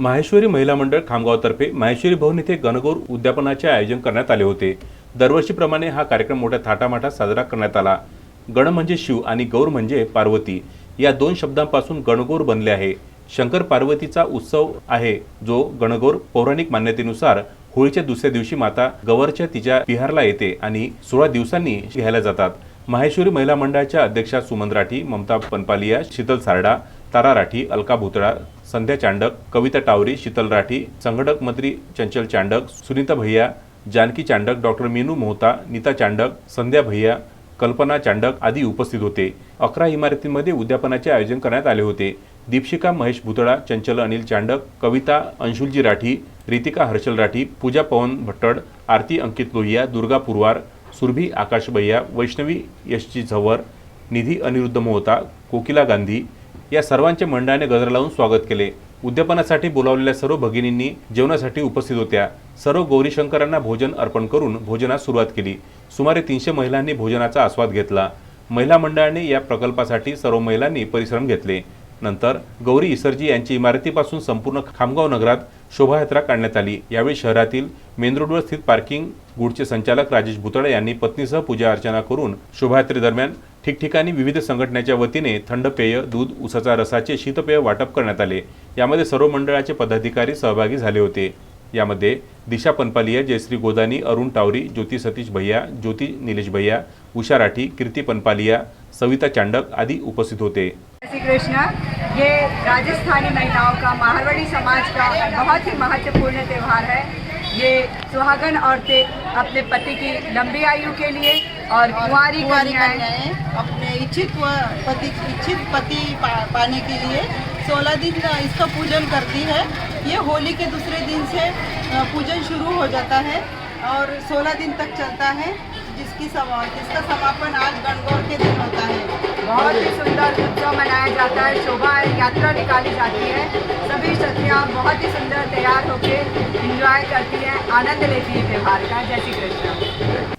माहेश्वरी महिला मंडळ खामगावतर्फे माहेश्वरी भवन येथे गणगौर उद्यापनाचे आयोजन करण्यात आले होते. दरवर्षीप्रमाणे हा कार्यक्रम मोठ्या थाटामाटात साजरा करण्यात आला. गण म्हणजे शिव आणि गौर म्हणजे पार्वती. या दोन शब्दांपासून गणगौर बनले आहे. शंकर पार्वतीचा उत्सव आहे जो गणगौर पौराणिक मान्यतेनुसार होळीच्या दुसऱ्या दिवशी माता गवरच्या तिच्या विहारला येते आणि सोळा दिवसांनी घ्यायला जातात. माहेश्वरी महिला मंडळाच्या अध्यक्षा सुमन राठी ममता पनपालिया शीतल सारडा तारा राठी अलका भुतळा संध्या चांडक कविता टावरी शीतल राठी संघटक मंत्री चंचल चांडक सुनीता भैया जानकी चांडक डॉक्टर मीनू मोहता नीता चांडक संध्या भैया कल्पना चांडक आदी उपस्थित होते. अकरा इमारतींमध्ये उद्यापनाचे आयोजन करण्यात आले होते. दीपशिका महेश भुतळा चंचल अनिल चांडक कविता अंशुलजी राठी रितिका हर्षल राठी पूजा पवन भट्टड आरती अंकित लोहिया दुर्गा पुरवार सुरभी आकाश भैया वैष्णवी यशजी झवर निधी अनिरुद्ध मोहता कोकिला गांधी या सर्वांचे मंडळाने गजर लावून स्वागत केले. उद्यापनासाठी बोलावलेल्या सर्व भगिनींनी जेवणासाठी उपस्थित होत्या. सर्व गौरीशंकरांना भोजन अर्पण करून भोजनास सुरुवात केली. सुमारे तीनशे महिलांनी भोजनाचा आस्वाद घेतला. महिला मंडळाने या प्रकल्पासाठी सर्व महिलांनी परिश्रम घेतले. नंतर गौरी इसरजी यांची इमारतीपासून संपूर्ण खामगाव नगरात शोभायात्रा काढण्यात आली. यावेळी शहरातील मेन रोडवर स्थित पार्किंग गुडचे संचालक राजेश भुतळे यांनी पत्नीसह पूजा अर्चना करून शोभायात्रेदरम्यान ठिकठिकाणी विविध संघटनेच्या वतीने थंड पेय दूध उसाचा रसाचे शीतपेय वाटप करण्यात आले. यामध्ये सर्व मंडळाचे पदाधिकारी सहभागी झाले होते. यामध्ये दिशा पनपालिया जयश्री गोदानी अरुण टावरी ज्योती सतीश भैया ज्योती निलेश भैया उषा राठी कीर्ती पनपालिया सविता चांडक आदी उपस्थित होते. श्री कृष्ण ये राजस्थानी महिलाओं का मारवाड़ी समाज का बहुत ही महत्त्वपूर्ण त्यौहार है। ये सुहागन औरतें अपने पति की लंबी आयु के लिए और कुंवारी कन्याएँ अपने इच्छित व पति इच्छित पति पा, पाने के लिए। 16 दिन का इसका पूजन करती है। ये होली के दूसरे दिन से पूजन शुरू हो जाता है और 16 दिन तक चलता है जिसकी समा जिसका समापन आज गणगौर के दिन होता है। बहुत ही सुंदर उत्सव मनाया जाता है शोभा यात्रा निकाली जाती है। सभी सखियाँ बहुत ही सुंदर तैयार होकर इंजॉय करती हैं आनंद लेती है त्यौहार का। जय श्री कृष्ण।